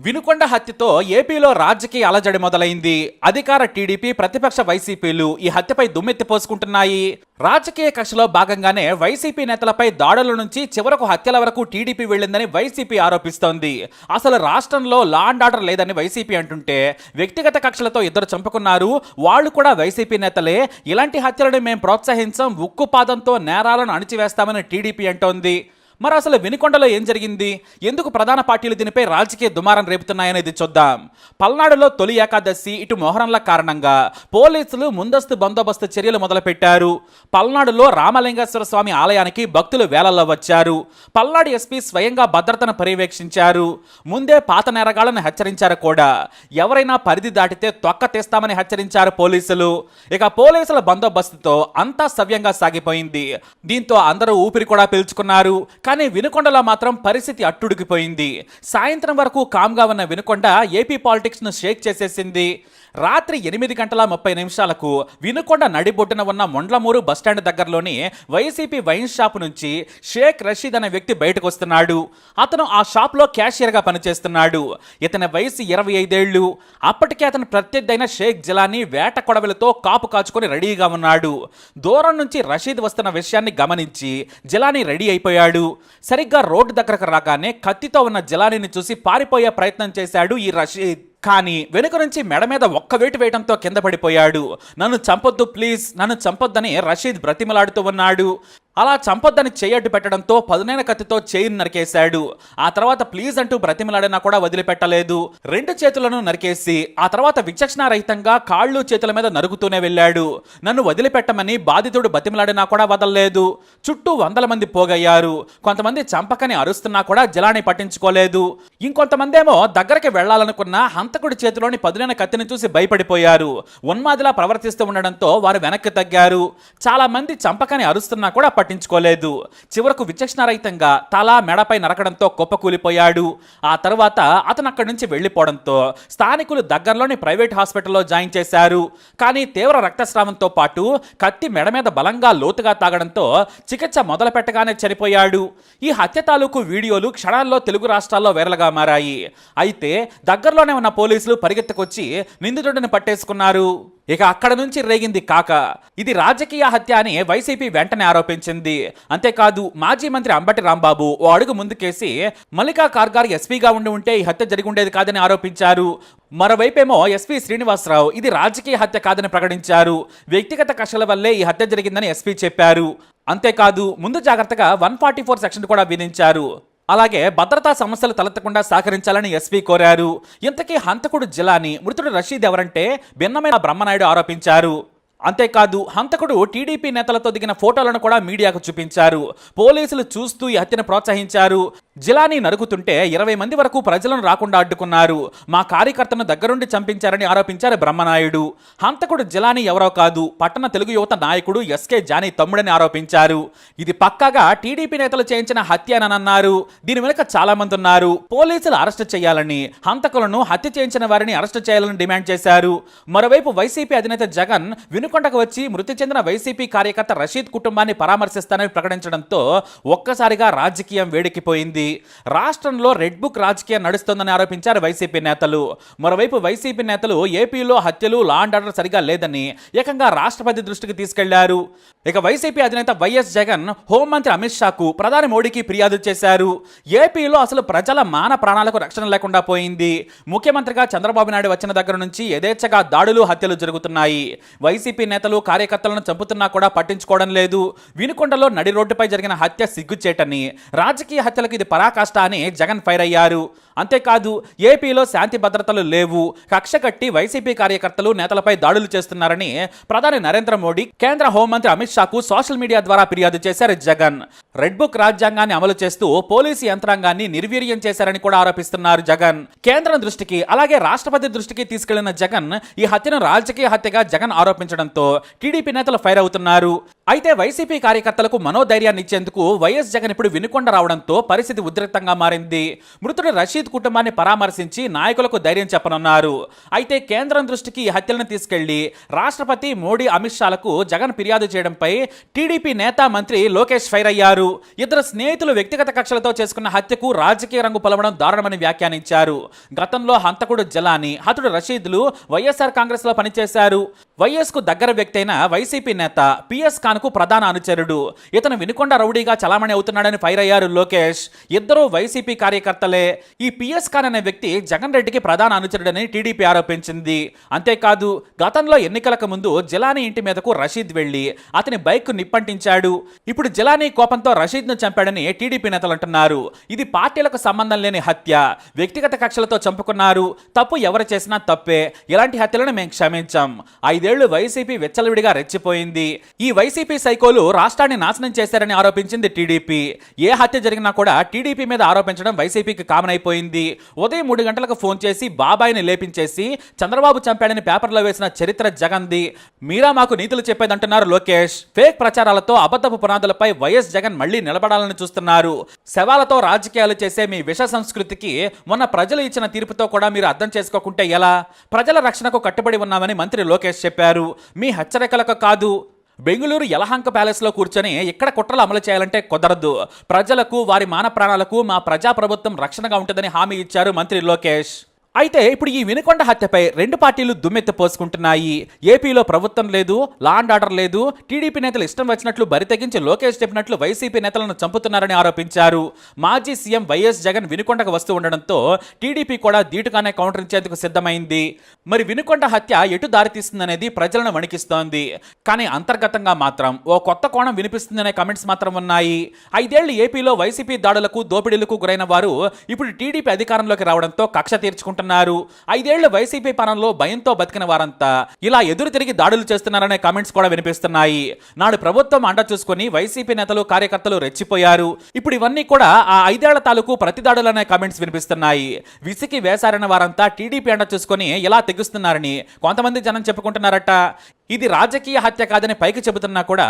వినుకొండ హత్యతో ఏపీలో రాజకీయ అలజడి మొదలైంది. అధికార టీడీపీ ప్రతిపక్ష వైసీపీలు ఈ హత్యపై దుమ్మెత్తి పోసుకుంటున్నాయి. రాజకీయ కక్షలో భాగంగానే వైసీపీ నేతలపై దాడుల నుంచి చివరకు హత్యల వరకు టీడీపీ వెళ్ళిందని వైసీపీ ఆరోపిస్తోంది. అసలు రాష్ట్రంలో లా అండ్ ఆర్డర్ లేదని వైసీపీ అంటుంటే వ్యక్తిగత కక్షలతో ఇద్దరు చంపుకున్నారు. వాళ్ళు కూడా వైసీపీ నేతలే. ఇలాంటి హత్యలను మేము ప్రోత్సహించం ఉక్కు పాదంతో నేరాలను అణిచివేస్తామని టీడీపీ అంటోంది. మరి అసలు వినుకొండలో ఏం జరిగింది? ఎందుకు ప్రధాన పార్టీలు దీనిపై రాజకీయ దుమారం రేపుతున్నాయనేది చూద్దాం. పల్నాడులో తొలి ఏకాదశి ఇటు మోహరంల కారణంగా పోలీసులు ముందస్తు బందోబస్తు చర్యలు మొదలుపెట్టారు. పల్నాడులో రామలింగేశ్వర స్వామి ఆలయానికి భక్తులు వేలల్లో వచ్చారు. పల్నాడు ఎస్పీ స్వయంగా భద్రతను పర్యవేక్షించారు. ముందే పాత నేరగాళ్ళను హెచ్చరించారు కూడా. ఎవరైనా పరిధి దాటితే తొక్క తీస్తామని హెచ్చరించారు పోలీసులు. ఇక పోలీసుల బందోబస్తుతో అంతా సవ్యంగా సాగిపోయింది. దీంతో అందరూ ఊపిరి కూడా పీల్చుకున్నారు. కానీ వినుకొండలో మాత్రం పరిస్థితి అట్టుడికిపోయింది. సాయంత్రం వరకు కామ్గా ఉన్న వినుకొండ ఏపీ పాలిటిక్స్ను షేక్ చేసేసింది. రాత్రి ఎనిమిది గంటల ముప్పై నిమిషాలకు వినుకొండ నడిబొడ్డున ఉన్న మొండ్లమూరు బస్టాండ్ దగ్గరలోని వైసీపీ వైన్ షాప్ నుంచి షేక్ రషీద్ అనే వ్యక్తి బయటకు వస్తున్నాడు. అతను ఆ షాప్లో క్యాషియర్గా పనిచేస్తున్నాడు. ఇతని వయసు ఇరవై ఐదేళ్ళు అప్పటికే అతను ప్రత్యర్థైన షేక్ జిలానీ వేట కొడవలతో కాపు కాచుకొని రెడీగా ఉన్నాడు. దూరం నుంచి రషీద్ వస్తున్న విషయాన్ని గమనించి జిలానీ రెడీ అయిపోయాడు. సరిగ్గా రోడ్డు దగ్గరకు రాగానే కత్తితో ఉన్న జిలానీని చూసి పారిపోయే ప్రయత్నం చేశాడు ఈ రషీద్. కానీ వెనుక నుంచి మెడ మీద ఒక్క వేటు వేయడంతో కింద పడిపోయాడు. నన్ను చంపొద్దు ప్లీజ్ నన్ను చంపొద్దని రషీద్ బ్రతిమలాడుతూ ఉన్నాడు. అలా చంపొద్దని చేయడ్డు పెట్టడంతో పదునైన కత్తితో చేయిని నరికేశాడు. ఆ తర్వాత ప్లీజ్ అంటూ బ్రతిమలాడినా కూడా వదిలిపెట్టలేదు. రెండు చేతులను నరికేసి ఆ తర్వాత విచక్షణారహితంగా కాళ్ళు చేతుల మీద నరుకుతూనే వెళ్ళాడు. నన్ను వదిలిపెట్టమని బాధితుడు బతిమలాడినా కూడా వదలలేదు. చుట్టూ వందల మంది పోగయ్యారు. కొంతమంది చంపకని అరుస్తున్నా కూడా జలాన్ని పట్టించుకోలేదు. ఇంకొంతమంది ఏమో దగ్గరికి వెళ్ళాలనుకున్న హంతకుడి చేతిలోని పదునైన కత్తిని చూసి భయపడిపోయారు. ఉన్మాదిలా ప్రవర్తిస్తూ ఉండడంతో వారు వెనక్కి తగ్గారు. చాలా మంది చంపకని అరుస్తున్నా కూడా పట్టించుకోలేదు. చివరకు విచక్షణారహితంగా తల మెడపై నరకడంతో కుప్పకూలిపోయాడు. ఆ తర్వాత అతను అక్కడి నుంచి వెళ్ళిపోవడంతో స్థానికులు దగ్గరలోని ప్రైవేట్ హాస్పిటల్లో జాయిన్ చేశారు. కానీ తీవ్ర రక్తస్రావంతో పాటు కత్తి మెడ మీద బలంగా లోతుగా తాగడంతో చికిత్స మొదలు పెట్టగానే చనిపోయాడు. ఈ హత్య తాలూకు వీడియోలు క్షణాల్లో తెలుగు రాష్ట్రాల్లో వైరల్గా మారాయి. అయితే దగ్గరలోనే ఉన్న పోలీసులు పరిగెత్తుకొచ్చి నిందితుడిని పట్టేసుకున్నారు. ఇక అక్కడ నుంచి రేగింది కాక. ఇది రాజకీయ హత్య అని వైసీపీ వెంటనే ఆరోపించింది. అంతేకాదు మాజీ మంత్రి అంబటి రాంబాబు ఓ అడుగు ముందుకేసి మల్లికా కార్గార్ ఎస్పీగా ఉండి ఉంటే ఈ హత్య జరిగి ఉండేది కాదని ఆరోపించారు. మరోవైపేమో ఎస్పీ శ్రీనివాసరావు ఇది రాజకీయ హత్య కాదని ప్రకటించారు. వ్యక్తిగత కక్షల వల్లే ఈ హత్య జరిగిందని ఎస్పీ చెప్పారు. అంతేకాదు ముందు జాగ్రత్తగా వన్ ఫార్టీ ఫోర్ సెక్షన్ కూడా విధించారు. అలాగే భద్రతా సమస్యలు తలెత్తకుండా సహకరించాలని ఎస్పీ కోరారు. ఇంతకీ హంతకుడు జిలాని మృతుడు రషీద్ ఎవరంటే భిన్నమైన బ్రహ్మనాయుడు ఆరోపించారు. అంతేకాదు హంతకుడు టీడీపీ నేతలతో దిగిన ఫోటోలను కూడా మీడియాకు చూపించారు. పోలీసులు చూస్తూ ఈ హత్యను ప్రోత్సహించారు. జిలాని నరుకుతుంటే ఇరవై మంది వరకు ప్రజలను రాకుండా అడ్డుకున్నారు. మా కార్యకర్తను దగ్గరుండి చంపించారని ఆరోపించారు బ్రహ్మనాయుడు. హంతకుడు జిలాని ఎవరో కాదు పట్టణ తెలుగు యువత నాయకుడు ఎస్కే జానీ తమ్ముడని ఆరోపించారు. ఇది పక్కాగా టీడీపీ నేతలు చేయించిన హత్యనన్నారు దీని వెనుక చాలా మంది ఉన్నారు. పోలీసులు అరెస్టు చేయాలని హంతకులను హత్య చేయించిన వారిని అరెస్టు చేయాలని డిమాండ్ చేశారు. మరోవైపు వైసీపీ అధినేత జగన్ వినుకొండకు వచ్చి మృతి చెందిన వైసీపీ కార్యకర్త రషీద్ కుటుంబాన్ని పరామర్శిస్తానని ప్రకటించడంతో ఒక్కసారిగా రాజకీయం వేడెక్కిపోయింది. రాష్ట్రంలో రెడ్ బుక్ రాజకీయం నడుస్తోందని ఆరోపించారు వైసీపీ నేతలు. మరోవైపు వైసీపీ నేతలు ఏపీలో హత్యలు లా అండ్ ఆర్డర్ సరిగా లేదని ఏకంగా రాష్ట్రపతి దృష్టికి తీసుకెళ్ళారు. ఇక వైసీపీ అధినేత వైఎస్ జగన్ హోంమంత్రి అమిత్ షాకు ప్రధాని మోడీకి ఫిర్యాదు చేశారు. ఏపీలో అసలు ప్రజల మాన ప్రాణాలకు రక్షణ లేకుండా పోయింది. ముఖ్యమంత్రిగా చంద్రబాబు నాయుడు వచ్చిన దగ్గర నుంచి యథేచ్ఛగా దాడులు హత్యలు జరుగుతున్నాయి. వైసీపీ నేతలు కార్యకర్తలను చంపుతున్నా కూడా పట్టించుకోవడం లేదు. వినుకొండలో నడి రోడ్డుపై జరిగిన హత్య సిగ్గుచేటని రాజకీయ హత్యలకు ఇది పరాకాష్ట అని జగన్ ఫైర్ అయ్యారు. అంతేకాదు ఏపీలో శాంతి భద్రతలు లేవు. కక్ష కట్టి వైసీపీ కార్యకర్తలు నేతలపై దాడులు చేస్తున్నారని ప్రధాని నరేంద్ర మోడీ కేంద్ర హోంమంత్రి అమిత్ షాకు సోషల్ మీడియా ద్వారా ఫిర్యాదు చేశారు జగన్. రెడ్ బుక్ రాజ్యాంగాన్ని అమలు చేస్తూ పోలీసు యంత్రాంగాన్ని నిర్వీర్యం చేశారని కూడా ఆరోపిస్తున్నారు జగన్. కేంద్రం దృష్టికి అలాగే రాష్ట్రపతి దృష్టికి తీసుకెళ్ళిన జగన్ ఈ హత్యను రాజకీయ హత్యగా జగన్ ఆరోపించడంతో టీడీపీ నేతలు ఫైర్ అవుతున్నారు. అయితే వైసీపీ కార్యకర్తలకు మనోధైర్యాన్ని ఇచ్చేందుకు వైఎస్ జగన్ ఇప్పుడు వినుకొండ రావడంతో పరిస్థితి పరిస్థితి ఉద్రిక్తంగా మారింది. మృతుడు రషీద్ కుటుంబాన్ని పరామర్శించి నాయకులకు ధైర్యం చెప్పనున్నారు. అయితే కేంద్రం దృష్టికి ఈ హత్యలను తీసుకెళ్ళి రాష్ట్రపతి మోడీ అమిత్ షాలకు జగన్ ఫిర్యాదు చేయడంపై టీడీపీ నేత మంత్రి లోకేష్ ఫైర్ అయ్యారు. ఇద్దరు స్నేహితులు వ్యక్తిగత కక్షలతో చేసుకున్న హత్యకు రాజకీయ రంగు పొలవడం దారుణమని వ్యాఖ్యానించారు. గతంలో హంతకుడు జలాని హతుడు రషీద్లు వైఎస్ఆర్ కాంగ్రెస్లో పనిచేశారు. వైఎస్కు దగ్గర వ్యక్తి అయిన వైసీపీ నేత పిఎస్ ఖాన్కు ప్రధాన అనుచరుడు. ఇతను వినుకొండ రౌడీగా చలామణి అవుతున్నాడని ఫైర్ అయ్యారు లోకేష్. ఇద్దరు వైసీపీ కార్యకర్తలే. ఈ పిఎస్ ఖాన్ అనే వ్యక్తి జగన్ రెడ్డికి ప్రధాన అనుచరుడని టీడీపీ ఆరోపించింది. అంతేకాదు గతంలో ఎన్నికలకు ముందు జిలానీ ఇంటి మీదకు రషీద్ వెళ్ళి అతని బైక్ నిప్పంటించాడు. ఇప్పుడు జిలానీ కోపంతో రషీద్ను చంపాడని టీడీపీ నేతలు అంటున్నారు. ఇది పార్టీలకు సంబంధం లేని హత్య. వ్యక్తిగత కక్షలతో చంపుకున్నారు. తప్పు ఎవరు చేసినా తప్పే. ఇలాంటి హత్యలను మేము క్షమించాం. ఏళ్ళు వైసీపీ వెచ్చలవిడిగా రెచ్చిపోయింది. ఈ వైసీపీ సైకోలు రాష్ట్రాన్ని నాశనం చేశారని ఆరోపించింది టీడీపీ. ఏ హత్య జరిగినా కూడా టీడీపీ మీద ఆరోపించడం వైసీపీకి కామన్ అయిపోయింది ఉదయం మూడు గంటలకు ఫోన్ చేసి బాబాయిని లేపించేసి చంద్రబాబు చంపాడని పేపర్లో వేసిన చరిత్ర జగన్ది మీరా మాకు నీతులు చెప్పేదంటున్నారు లోకేష్. ఫేక్ ప్రచారాలతో అబద్ధపు పునాదులపై వైఎస్ జగన్ మళ్ళీ నిలబడాలని చూస్తున్నారు. శవాలతో రాజకీయాలు చేసే మీ విష సంస్కృతికి మొన్న ప్రజలు ఇచ్చిన తీర్పుతో కూడా మీరు అర్థం చేసుకోకుంటే ఎలా? ప్రజల రక్షణకు కట్టుబడి ఉన్నామని మంత్రి లోకేష్ చెప్పారు. మీ హెచ్చరికలకు కాదు. బెంగళూరు యలహంక ప్యాలెస్లో కూర్చొని ఇక్కడ కుట్రలు అమలు చేయాలంటే కుదరదు. ప్రజలకు వారి మాన ప్రాణాలకు మా ప్రజాప్రభుత్వం రక్షణగా ఉంటుందని హామీ ఇచ్చారు మంత్రి లోకేష్. అయితే ఇప్పుడు ఈ వినుకొండ హత్యపై రెండు పార్టీలు దుమ్మెత్తి పోసుకుంటున్నాయి. ఏపీలో ప్రభుత్వం లేదు లా అండ్ ఆర్డర్ లేదు టీడీపీ నేతలు ఇష్టం వచ్చినట్లు బరితెగించి లోకేష్ చెప్పినట్లు వైసీపీ నేతలను చంపుతున్నారని ఆరోపించారు. మాజీ సీఎం వైఎస్ జగన్ వినుకొండకు వస్తూ ఉండడంతో టీడీపీ కూడా ధీటుగానే కౌంటర్ ఇచ్చేందుకు సిద్ధమైంది. మరి వినుకొండ హత్య ఎటు దారితీస్తుందనేది ప్రజలను వణికిస్తోంది. కానీ అంతర్గతంగా మాత్రం ఓ కొత్త కోణం వినిపిస్తుందనే కమెంట్స్ మాత్రం ఉన్నాయి. ఐదేళ్ళు ఏపీలో వైసీపీ దాడులకు దోపిడీలకు గురైన వారు ఇప్పుడు టీడీపీ అధికారంలోకి రావడంతో కక్ష తీర్చుకుంటారు తీర్చుకుంటున్నారు ఐదేళ్ళ వైసీపీ పాలనలో భయంతో బతికిన వారంతా ఇలా ఎదురు తిరిగి దాడులు చేస్తున్నారనే కామెంట్స్ కూడా వినిపిస్తున్నాయి. నాడు ప్రభుత్వం అండ చూసుకుని వైసీపీ నేతలు కార్యకర్తలు రెచ్చిపోయారు. ఇప్పుడు ఇవన్నీ కూడా ఆ ఐదేళ్ళ తాలూకు ప్రతిదాడులనే కామెంట్స్ వినిపిస్తున్నాయి. విసికి వేశారన్న వారంతా టీడీపీ అండ చూసుకొని ఇలా తెగుస్తున్నారని కొంతమంది జనం చెప్పుకుంటున్నారట. ఇది రాజకీయ హత్య కాదని పైకి చెబుతున్నా కూడా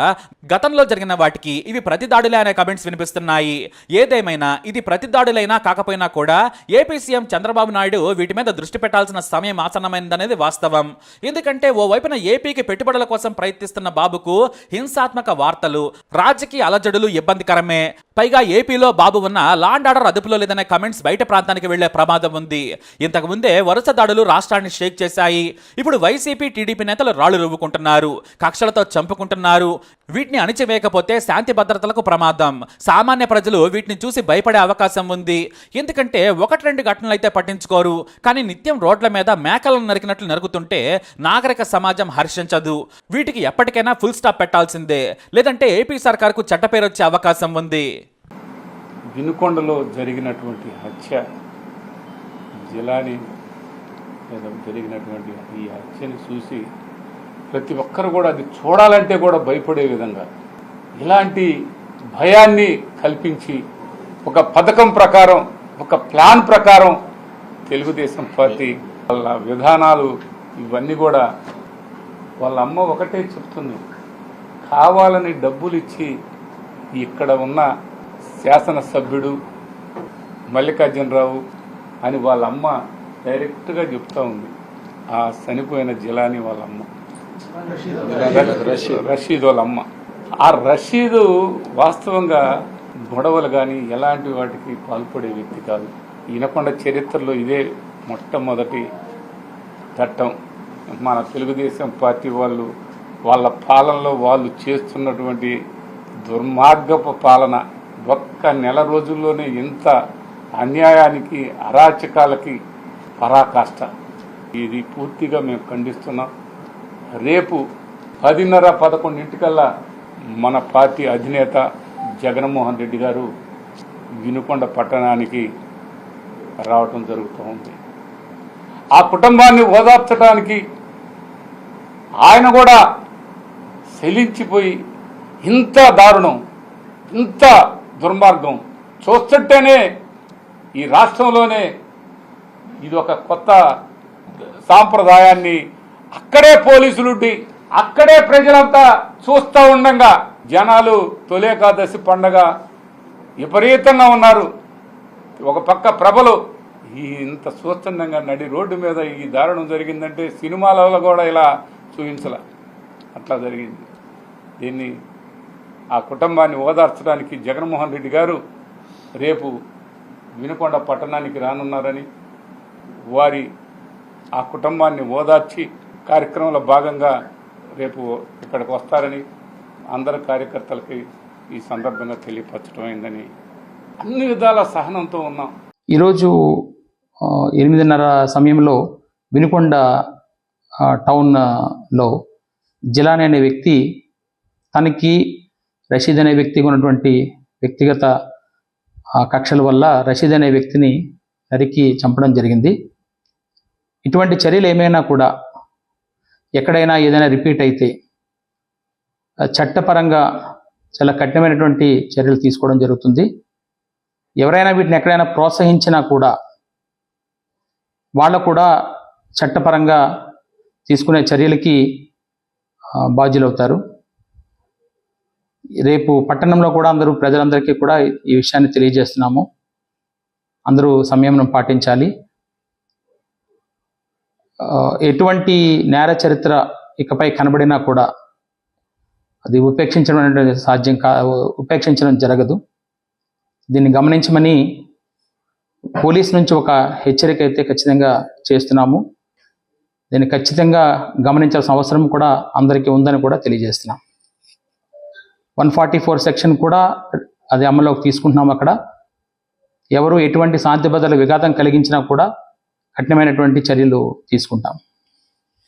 గతంలో జరిగిన వాటికి ఇవి ప్రతిదాడులే అనే కమెంట్స్ వినిపిస్తున్నాయి. ఏదేమైనా ఇది ప్రతిదాడులైనా కాకపోయినా కూడా ఏపీ సీఎం చంద్రబాబు నాయుడు వీటి మీద దృష్టి పెట్టాల్సిన సమయం ఆసన్నమైందనేది వాస్తవం. ఎందుకంటే ఓ వైపున ఏపీకి పెట్టుబడుల కోసం ప్రయత్నిస్తున్న బాబుకు హింసాత్మక వార్తలు రాజకీయ అలజడులు ఇబ్బందికరమే. పైగా ఏపీలో బాబు ఉన్న లాండ్ ఆర్డర్ అదుపులో లేదనే కమెంట్స్ బయట ప్రాంతానికి వెళ్ళే ప్రమాదం ఉంది. ఇంతకుముందే వరుస దాడులు రాష్ట్రాన్ని షేక్ చేశాయి. ఇప్పుడు వైసీపీ టీడీపీ నేతలు రాళ్ళు రువ్వుకుంటున్నారు కక్షలతో చంపుకుంటున్నారు. వీటిని అణిచివేయకపోతే శాంతి భద్రతలకు ప్రమాదం. సామాన్య ప్రజలు వీటిని చూసి భయపడే అవకాశం ఉంది. ఎందుకంటే ఒకటి రెండు ఘటనలు అయితే పట్టించుకోరు. కానీ నిత్యం రోడ్ల మీద మేకలను నరికినట్లు నరుకుతుంటే నాగరిక సమాజం హర్షించదు. వీటికి ఎప్పటికైనా ఫుల్ స్టాప్ పెట్టాల్సిందే. లేదంటే ఏపీ సర్కార్కు చెడ్డ పేరు వచ్చే అవకాశం ఉంది. వినుకొండలో జరిగినటువంటి హత్య జిలాని జరిగినటువంటి ఈ హత్యని చూసి ప్రతి ఒక్కరు కూడా అది చూడాలంటే కూడా భయపడే విధంగా ఇలాంటి భయాన్ని కల్పించి ఒక పథకం ప్రకారం ఒక ప్లాన్ ప్రకారం తెలుగుదేశం పార్టీ వాళ్ళ విధానాలు ఇవన్నీ కూడా వాళ్ళ అమ్మ ఒకటే చెప్తుంది. కావాలని డబ్బులు ఇచ్చి ఇక్కడ ఉన్న శాసనసభ్యుడు మల్లికార్జునరావు అని వాళ్ళ అమ్మ డైరెక్ట్గా చెప్తా ఉంది. ఆ చనిపోయిన జిలాని వాళ్ళ అమ్మ రషీద్ వాళ్ళ అమ్మ ఆ రషీదు వాస్తవంగా గొడవలు కానీ ఎలాంటి వాటికి పాల్పడే వ్యక్తి కాదు. ఈనకొండ చరిత్రలో ఇదే మొట్టమొదటి చట్టం. మన తెలుగుదేశం పార్టీ వాళ్ళు వాళ్ళ పాలనలో వాళ్ళు చేస్తున్నటువంటి దుర్మార్గపు పాలన. ఒక్క నెల రోజుల్లోనే ఇంత అన్యాయానికి అరాచకాలకి పరాకాష్ట. ఇది పూర్తిగా మేము ఖండిస్తున్నాం. రేపు పదిన్నర పదకొండింటికల్లా మన పార్టీ అధినేత జగన్మోహన్ రెడ్డి గారు వినుకొండ పట్టణానికి రావటం జరుగుతూ ఉంది. ఆ కుటుంబాన్ని ఓదార్చడానికి ఆయన కూడా శలించిపోయి ఇంత దారుణం ఇంత దుర్మార్గం. చూస్తుంటేనే ఈ రాష్ట్రంలోనే ఇది ఒక కొత్త సాంప్రదాయాన్ని అక్కడే పోలీసులుండి అక్కడే ప్రజలంతా చూస్తూ ఉండంగా జనాలు తొలేకాదశి పండగ విపరీతంగా ఉన్నారు. ఒక పక్క ప్రభలు ఈ ఇంత స్వచ్ఛందంగా నడి రోడ్డు మీద ఈ దారుణం జరిగిందంటే సినిమాలలో కూడా ఇలా చూపించలే. అట్లా జరిగింది. దీన్ని ఆ కుటుంబాన్ని ఓదార్చడానికి జగన్మోహన్ రెడ్డి గారు రేపు వినుకొండ పట్టణానికి రానున్నారని వారి ఆ కుటుంబాన్ని ఓదార్చి కార్యక్రమంలో భాగంగా రేపు ఇక్కడికి వస్తారని అందరి కార్యకర్తలకి ఈ సందర్భంగా తెలియపరచడం అయిందని అన్ని విధాల సహనంతో ఉన్నాం. ఈరోజు ఎనిమిదిన్నర సమయంలో వినుకొండ టౌన్లో జిలాని అనే వ్యక్తి తనకి రషీద్ అనే వ్యక్తికి ఉన్నటువంటి వ్యక్తిగత కక్షల వల్ల రషీద్ అనే వ్యక్తిని నరికి చంపడం జరిగింది. ఇటువంటి చర్యలు ఏమైనా కూడా ఎక్కడైనా ఏదైనా రిపీట్ అయితే చట్టపరంగా చాలా కఠినమైనటువంటి చర్యలు తీసుకోవడం జరుగుతుంది. ఎవరైనా వీటిని ఎక్కడైనా ప్రోత్సహించినా కూడా వాళ్ళు కూడా చట్టపరంగా తీసుకునే చర్యలకి బాధ్యులవుతారు. రేపు పట్టణంలో కూడా అందరూ ప్రజలందరికీ కూడా ఈ విషయాన్ని తెలియజేస్తున్నాము. అందరూ సంయమనం పాటించాలి. ఎటువంటి నేర చరిత్ర ఇకపై కనబడినా కూడా అది ఉపేక్షించడం అనేది సాధ్యం కా ఉపేక్షించడం జరగదు. దీన్ని గమనించమని పోలీస్ నుంచి ఒక హెచ్చరిక అయితే ఖచ్చితంగా చేస్తున్నాము. దీన్ని ఖచ్చితంగా గమనించాల్సిన అవసరం కూడా అందరికీ ఉందని కూడా తెలియజేస్తున్నాం. వన్ ఫార్టీ ఫోర్ సెక్షన్ కూడా అది అమల్లోకి తీసుకుంటున్నాం అక్కడ. ఎవరు ఎటువంటి శాంతి భద్రతల విఘాతం కలిగించినా కూడా కఠినమైనటువంటి చర్యలు తీసుకుంటాం.